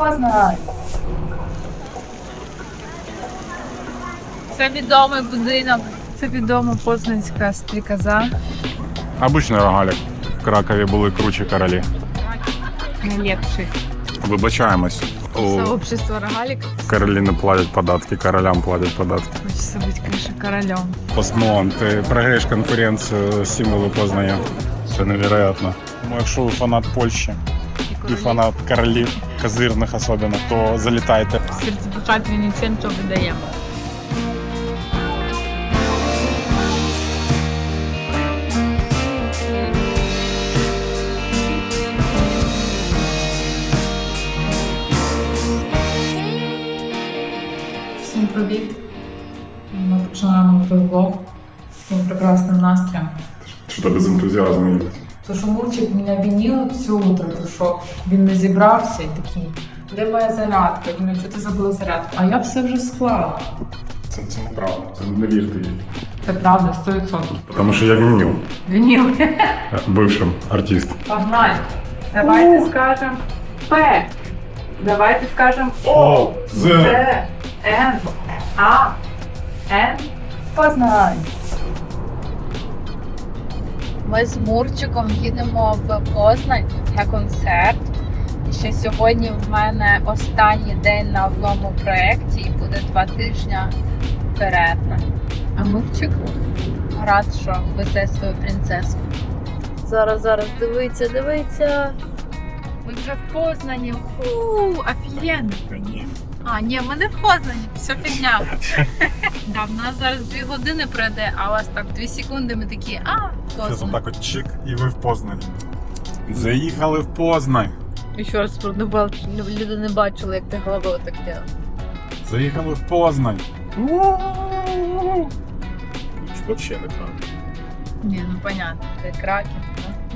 Познай. Це відомий будинок. Це відома познанська стрікоза. Обичний рогалік. В Кракові були кручі королі. Найлегший. Вибачаємось. У Сообщество рогалік. королі не платять податки, королям платять податки. Хочеться бути, конечно, королем. Постмон, ти програєш конкуренцію символу Познання. Це невероятно. Ну, якщо ви фанат Польщі і фанат королів, козирних особливо, то залітайте. Сертифікат Вінниченцо видаємо. То, що Мурчик мене винил все утро, то що він не зібрався і такий, де моя зарядка? Я думаю, що ти забула зарядку? А я все вже склала. Це, це неправда, це не вірте їй. Це правда, 100%. Тому що я вінив Винил. бившим артист. Погнали. Давайте скажем П. Давайте скажем О, З. Н, А, Н. Познай. Ми з Мурчиком їдемо в Познань на концерт. І ще сьогодні в мене останній день на одному проєкті і буде два тижні перерва. А Мурчик рад, що везе свою принцесу. Зараз, зараз, дивиться, дивиться. Ми вже в Познані. Офігенно. Та ні. А, ні, ми не в Познані, все фігня. Да, в нас зараз дві години пройде, а у вас так дві секунди ми такі, а, Познань. отак от чик, і ви в Познані. Заїхали в Познань. І ще раз продубав, люди не бачили, як ти головою так робив. Заїхали в Познань. Вообще не правда. Ні, ну понятно, це Краків.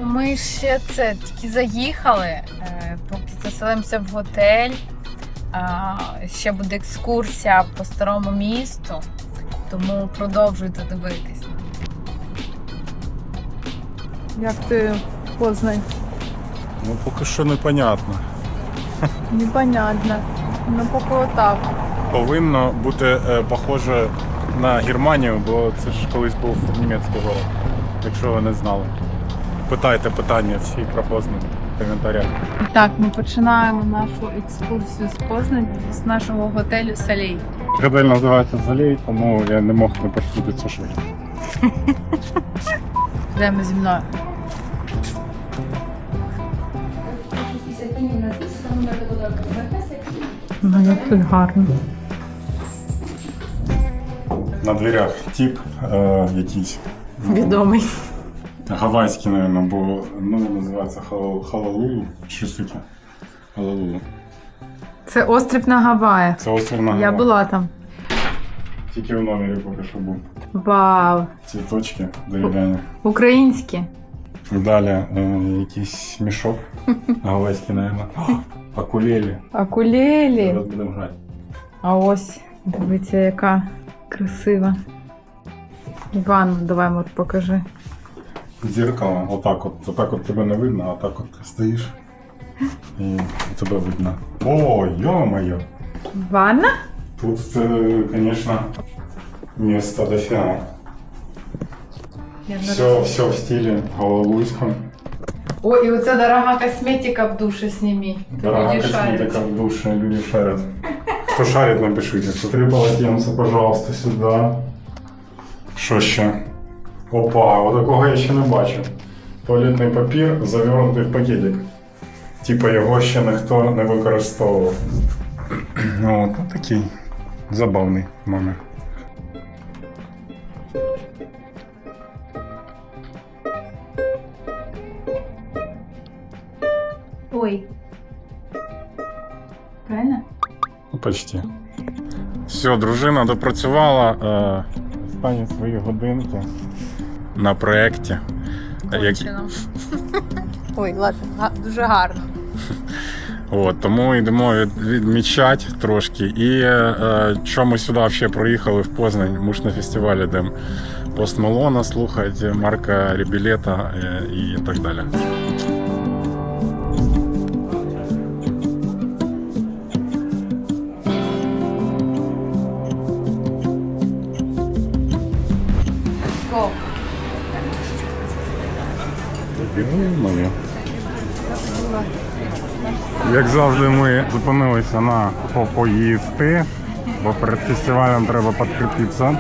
Ну, ми ще це тільки заїхали, е, поки заселимося в готель. Ще буде екскурсія по старому місту, тому продовжуйте дивитися. Як ти Познань? Ну поки що непонятно. Непонятно. Ну поки отак. Повинно бути е, похоже на Германію, бо це ж колись був німецький город, якщо ви не знали. Питайте питання всі про Познань в коментарях. Так, ми починаємо нашу екскурсію з Познані з нашого готелю Салей. Готель називається Залей, тому я не мог не цю шутку. Йдемо зі мною. Ну, як тут гарно. На дверях тип е, якийсь. Відомий. Гавайський, мабуть, бо ну, називається Хал- Халалулу. Щось таке. Халалулу. Це острів на Гаваях. Це острів на Я була там. Тільки в номері поки що був. Вау. Цвіточки дерев'яні. Українські. Далі е, якийсь мішок. Гавайський, мабуть. Акулелі. Акулелі. Зараз будемо грати. А ось, дивіться, яка красива. Іван, давай Мур, покажи. Зеркало, отак от. Отак от тебе не видно, а так от стоїш. І тебе видно. О, йо-моє! Ванна? Тут, конечно, место дофига. Я не Все, все в стиле Галалуйском. О, і оця дорога косметика в душі сними. Дорога косметика в душе, люди шарят. Кто шарит, напишите. Три полотенца, пожалуйста, сюда. Що ще? Опа, вот такого я ще не бачив. Туалетний папір завернутий в пакетик. Типа його ще ніхто не використовував. Ну, от такий забавний номер. Ой. Правильно? Ну, Почти. Все, дружина допрацювала е, останні свої годинки на проєкті. Як... Ой, ладно, дуже гарно. От, тому йдемо від, відмічати трошки. І е, що ми сюди ще проїхали в Познань, ми ж на фестивалі йдемо Пост Малона слухати, Марка Рібілета е, і так далі. Як завжди, ми зупинилися на по- поїсти, бо перед фестивалем треба підкріпитися.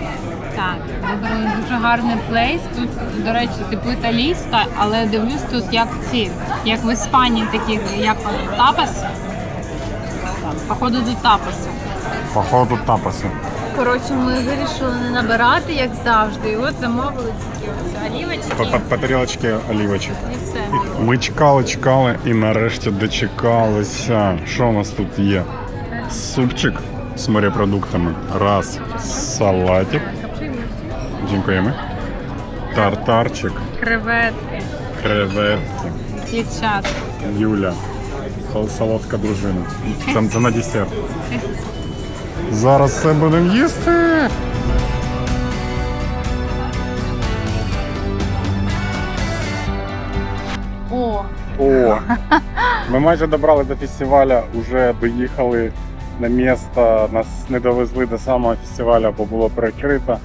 Так, вибрали дуже гарний плейс. Тут, до речі, типу італійська, але дивлюсь тут як ці, як в Іспанії такі, як тапас. Походу до тапасу. Походу тапаси. Коротше, ми вирішили не набирати, як завжди. І от замовили такі ось олівочки По, по, по тарілочці олівочок. і все. Ми чекали, чекали і нарешті дочекалися. Що у нас тут є? Супчик з морепродуктами. Раз. Салатик. Дякуємо. Тартарчик. Креветки, Креветки. дівчат. Юля. Сол- Солодка дружина. Це, це на десерт. Зараз все будемо їсти. О, ми майже добрали до фестиваля, вже доїхали на місто. Нас не довезли до самого фестиваля, бо було перекрито.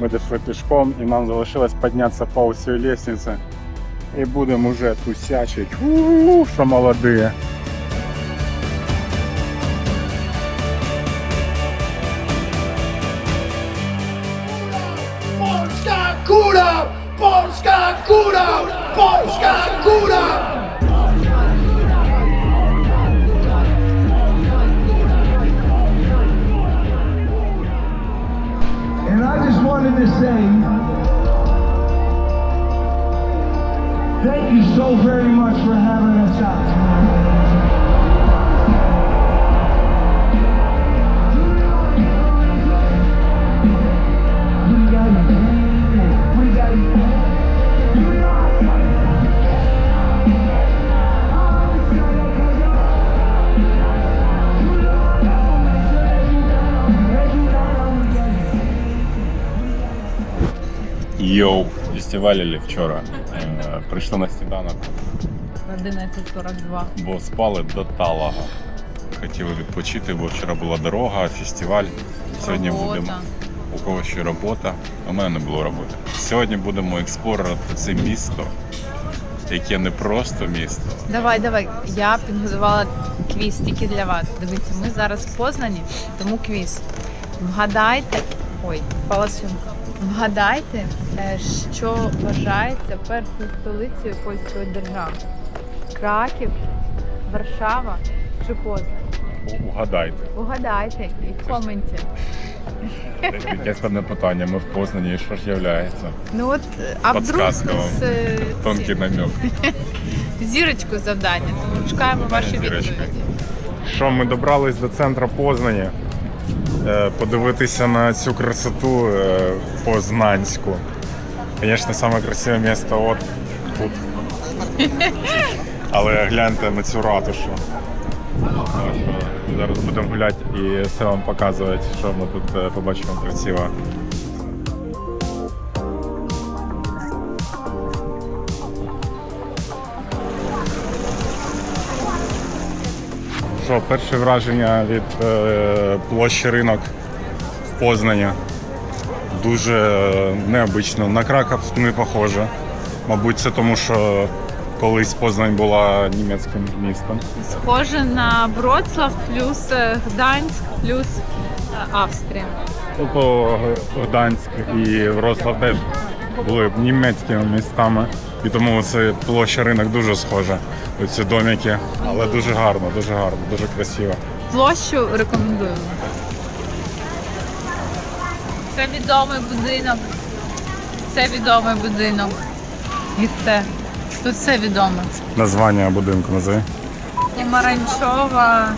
Ми дійшли пішком і нам залишилось піднятися по усій лестниці. І будемо вже тусячить. У, що молоді. Polska góra! Polska góra! Polska góra! Йоу, фестивалили вчора. Е, Прийшли на сніданок, 11.42. бо спали до талага. Хотіли відпочити, бо вчора була дорога, фестиваль. Сьогодні Робота. будемо. У кого ще робота. У мене не було роботи. Сьогодні будемо експлорувати це місто, яке не просто місто. Давай, давай. Я підготувала квіз тільки для вас. Дивіться, ми зараз в Познані, тому квіз. Вгадайте. Ой, впала сумка. Вгадайте, е, що вважається першою столицею польської держави. Краків, Варшава чи Познань? Угадайте. Угадайте і в коменті. Якесь одне питання, ми в Познані, що ж являється? Ну от, е, а вдруг Подсказка вам. з, е, Тонкий намек. зірочку завдання. Тому чекаємо ваші відповіді. Що ми добрались до центру Познані, е, подивитися на цю красоту е, познанську. Звісно, саме місто от тут. Але гляньте на цю ратушу. Зараз будемо гуляти і все вам показувати, що ми тут е, побачимо красиво. Що, перше враження від е, площі ринок в Познані. Дуже е, необично. На Краковську не похоже. Мабуть, це тому, що колись Познань була німецьким містом. Схоже на Вроцлав плюс е, Гданськ плюс е, Австрія. Тобто Гданськ і Вроцлав теж були німецькими містами. І тому це площа ринок дуже схожа. Оці домики. Але дуже гарно, дуже гарно, дуже красиво. Площу рекомендуємо. Це відомий будинок. Це відомий будинок. І це. Тут все відоме. Названня будинку назви. Помаранчова.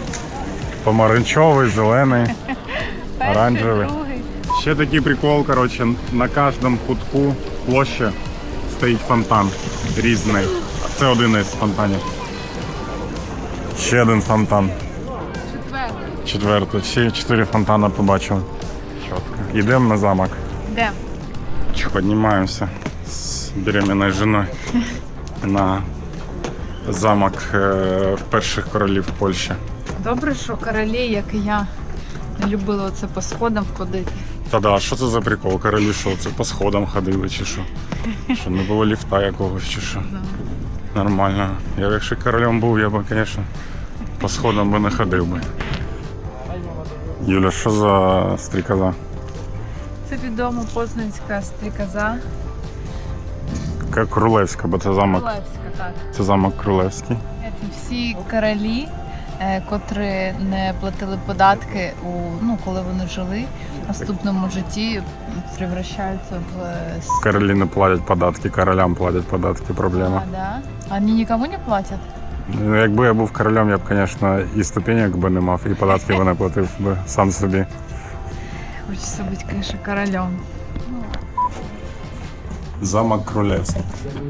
Помаранчовий, зелений. Оранжевий. Ще такий прикол, коротше, на кожному кутку площі стоїть фонтан різний. Це один із фонтанів. Ще один фонтан. Четвертий. Всі чотири фонтана побачив. Чітко. Йдемо на замок. Де? Чё, Поднимаемся с беременной женой на замок е, перших королів Польщі. Добре, що королі, як і я, не любили оце по сходам ходити. Та да, що це за прикол? Королі що? Це по сходам ходили чи що? Що не було ліфта якогось чи що? Нормально. Я б якщо королем був, я б, звісно, по сходам би не ходив би. Юля, що за стрікоза? Це відома познанська стрікоза. Яка Крулевська, бо це замок. Королевська, так. Це замок Крулевський. Це всі королі, котрі не платили податки у ну, коли вони жили, в наступному житті превращаються в е, Королі не платять податки, королям платять податки, проблема. А, да? Они никому не платят? Ну, якби я був королем, я б, звісно, і ступенек би не мав, і податки би не платив би сам собі. Хочется быть, конечно, королем. Замок.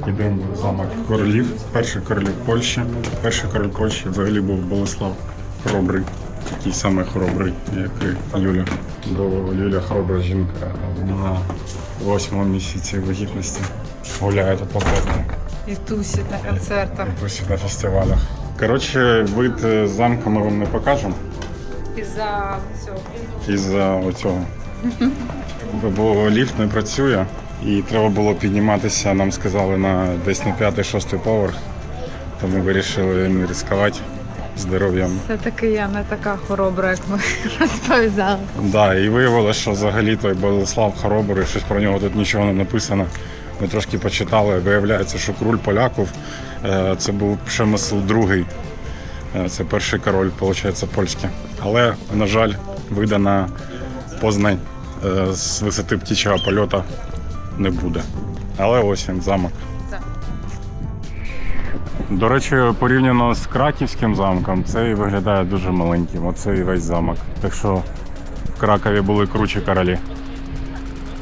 Ідемо в замок королів. Перший королів Польщі. Перший король Польщі взагалі був Болеслав Хоробрий. Такий самий хоробрий, як і Юля. Бо Юля хоробра жінка на восьмому місяці вагітності. Гуляє тут по Петру. И тусит на концертах. і тусить на фестивалях. Коротше, вид замка ми вам не покажемо. Из-за всього. із-за оцього. Бо ліфт не працює, і треба було підніматися, нам сказали, на десь на п'ятий-шостий поверх. Тому вирішили не ризикувати здоров'ям. Все-таки я не така хоробра, як ми розповідали. Да, і виявилося, що взагалі той Болеслав Хоробрий, щось про нього тут нічого не написано. Ми трошки почитали. Виявляється, що король поляків е, це був Пшемисл II. Е, Це перший король, виходить, польський. Але, на жаль, видана Познань е, з висоти птічого польоту не буде. Але ось він замок. До речі, порівняно з краківським замком, цей виглядає дуже маленьким. Оцей весь замок. Так що в Кракові були кручі королі.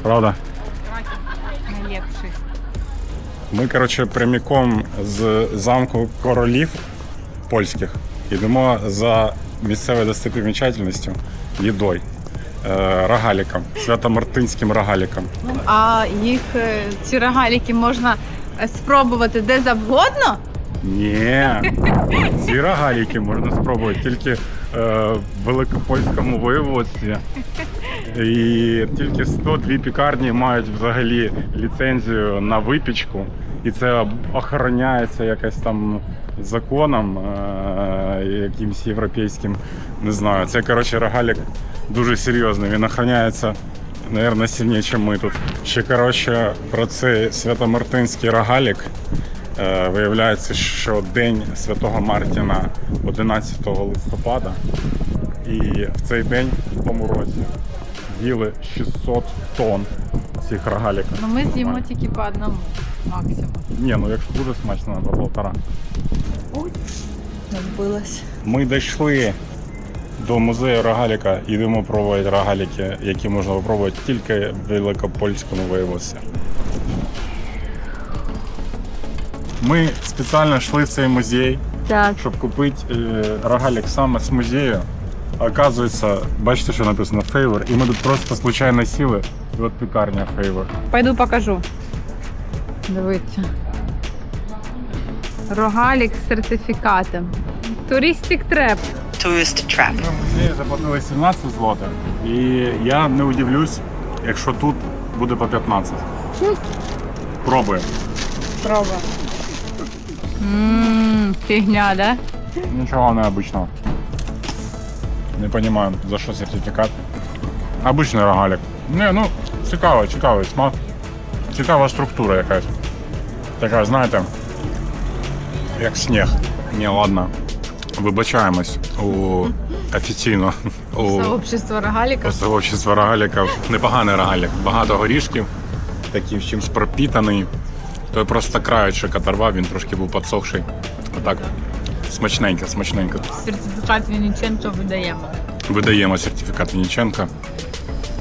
Правда? Ми, коротше, пряміком з замку королів польських йдемо за місцевою достопримічательністю Єдой. Е, Рогаліком, Свято-Мартинським рогаліком. А їх е, ці рогаліки можна е, спробувати де завгодно? Ні, ці рогаліки можна спробувати тільки е, в Великопольському воєводстві. І тільки 102 пікарні мають взагалі ліцензію на випічку. І це охороняється якось там законом, е, якимсь європейським. Не знаю. Це, коротше, рогалік дуже серйозний. Він охороняється, мабуть, сильніше, ніж ми тут. Ще коротше, про цей свято-мартинський рогалік. Е, Виявляється, що день Святого Мартіна 11 листопада. І в цей день, в тому році, їли 600 тонн цих рогаліків. Ну ми з'їмо тільки по одному максимум. Ні, ну якщо дуже смачно, то полтора. Забилась. Ми дійшли до музею рогаліка, йдемо пробувати рогаліки, які можна спробувати тільки в Великопольському воєводстві. Ми спеціально йшли в цей музей, Так. щоб купити е, рогалік саме з музею. Оказується, бачите, що написано Favor, і ми тут просто случайно сіли, і от пекарня Favor. Пойду покажу. Дивіться. Рогалік з сертифікатом. Туристик треп. tourist trap. Ми заплатили 17 злотих, і я не удивлюсь, якщо тут буде по 15. Пробуємо. Спроба. Ммм, фігня, да? Нічого необычного. Не розумію, за що сертифікат. Обичний рогалік. Не, ну, цікаво, цікавий смак. Цікава структура якась. Така, знаєте, як сніг. Ні, ладно. Вибачаємось у офіційно у Сообщество рогаліків. сообщества рогаліків. Непоганий рогалік. Багато горішків, такий чимось пропітаний. Той просто краєчок оторвав, він трошки був підсохший. Отак. Смачненько, смачненько. Сертифікат Вінниченко видаємо. Видаємо сертифікат Вінниченка.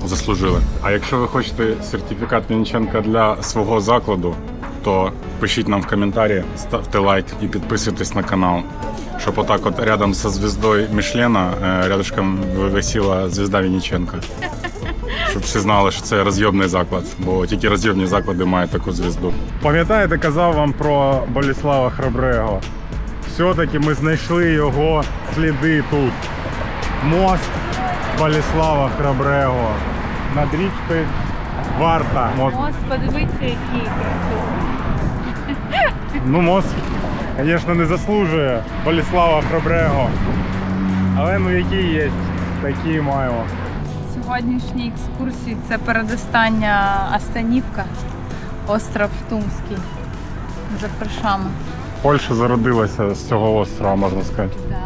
Заслужили. А якщо ви хочете сертифікат Вінниченка для свого закладу, то пишіть нам в коментарі, ставте лайк і підписуйтесь на канал. Щоб отак от рядом со звіздою Мішлена е, рядышком висіла звізда Вінниченка. Щоб всі знали, що це розйобний заклад, бо тільки розйобні заклади мають таку звізду. Пам'ятаєте, казав вам про Боліслава Храбрего? Все-таки ми знайшли його сліди тут. Мост Боліслава Храбрего. Над річкою Варта. Мост. Ось, подивіться, який красивий. Ну, мост Звісно, не заслужує Боліслава Хробрего. Але ну які є, такі маємо. Сьогоднішні екскурсії це передостання Астанівка, остров Тумський. Запрошаємо. Польща зародилася з цього острова, можна сказати. Да.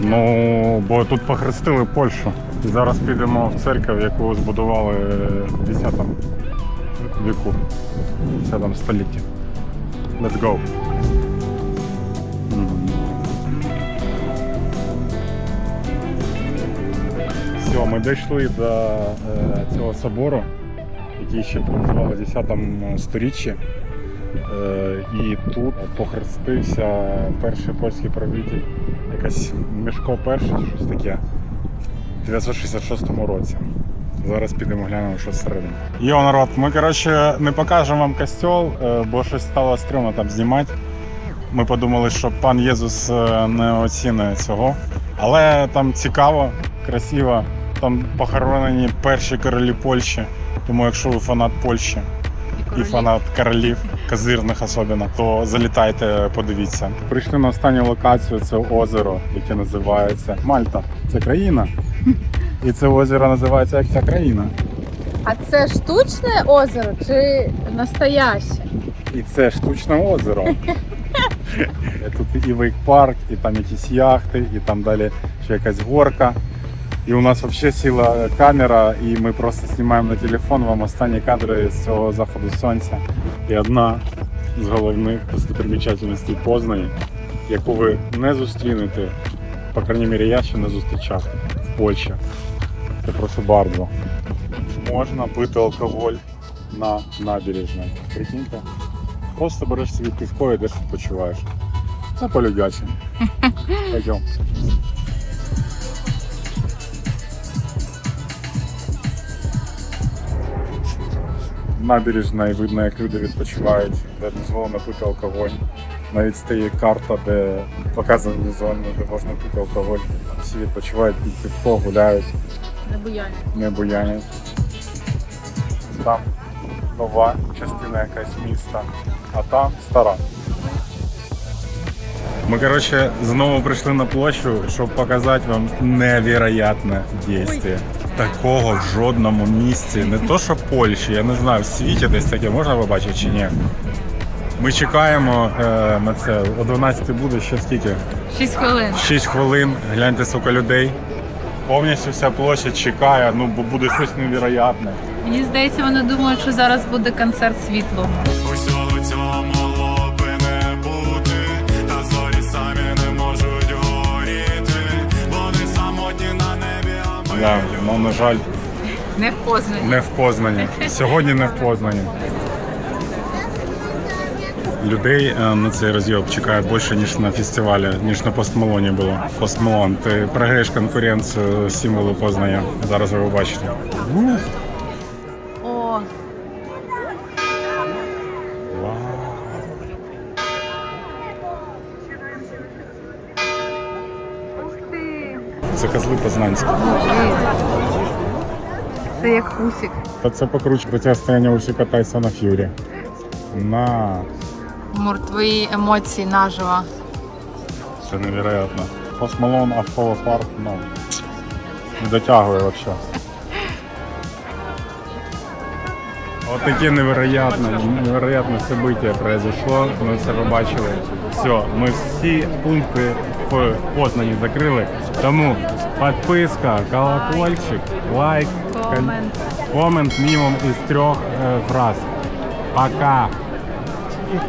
Ну, бо тут похрестили Польщу. І зараз підемо в церкву, яку збудували в 10 віку, в 10 столітті. Let's go. Все, ми дійшли до цього собору, який ще побудували в 10 сторіччі. І тут похрестився перший польський правитель, якась Мішко перший щось таке, в 966 році. Зараз підемо глянемо, що всередині. Йо, народ, ми коротше не покажемо вам костьол, е, бо щось стало стрьомно там знімати. Ми подумали, що пан Єзус е, не оцінить цього. Але там цікаво, красиво. Там похоронені перші королі Польщі. Тому якщо ви фанат Польщі, і фанат королів, козирних особливо, то залітайте, подивіться. Прийшли на останню локацію, це озеро, яке називається Мальта. Це країна. І це озеро називається як ця країна. А це штучне озеро чи настояще? І це штучне озеро. Тут і вейк-парк, і там якісь яхти, і там далі ще якась горка. І у нас взагалі сіла камера, і ми просто знімаємо на телефон вам останні кадри з цього заходу сонця. І одна з головних достопримічательностей Познані, яку ви не зустрінете, по крайній мірі, я ще не зустрічав в Польщі. Це просто бардо. Можна пити алкоголь на набережній. Прикиньте. Просто береш собі півко і йдеш відпочиваєш. Це полюдяче. Пойдем. Набережна і видно, як люди відпочивають, де дозволено пити алкоголь. Навіть стає карта, де показані зони, де можна пити алкоголь. Всі відпочивають під півко, гуляють, Не буяння. не буянять. Там нова частина якась міста, а там стара. Ми, коротше, знову прийшли на площу, щоб показати вам невероятне дійство. Такого в жодному місці, не то що Польщі, я не знаю, в світі десь таке можна побачити чи ні. Ми чекаємо е, на це. О 12 буде ще скільки? 6 хвилин. 6 хвилин, гляньте, сука, людей. Повністю вся площа чекає, ну бо буде щось невероятне. Мені здається, вони думають, що зараз буде концерт світлого. Усього цього могло би не бути, та зорі самі не можуть горіти, вони самотні на небі, а ми Да, ну, на жаль, Не впознані. не в Познані. Сьогодні не в Познані. Людей е, на цей розйоб чекає більше, ніж на фестивалі, ніж на постмелоні було. Постмелон. Ти програєш конкуренцію символу Познання. Зараз ви побачите. О, Це козли познанські. це як хусік. Та це покруч протистояння Усіка Тайсона Ф'юрі. На, Мур, твої емоції наживо. це невероятно. Post Malone, а Follow ну, не дотягує взагалі. Вот таке невероятне, невероятне событие произошло. Ми все побачили. Все, ми всі пункти в Познані закрили. Тому підписка, колокольчик, лайк, Комент. комент мінімум із трьох е, фраз. Пока!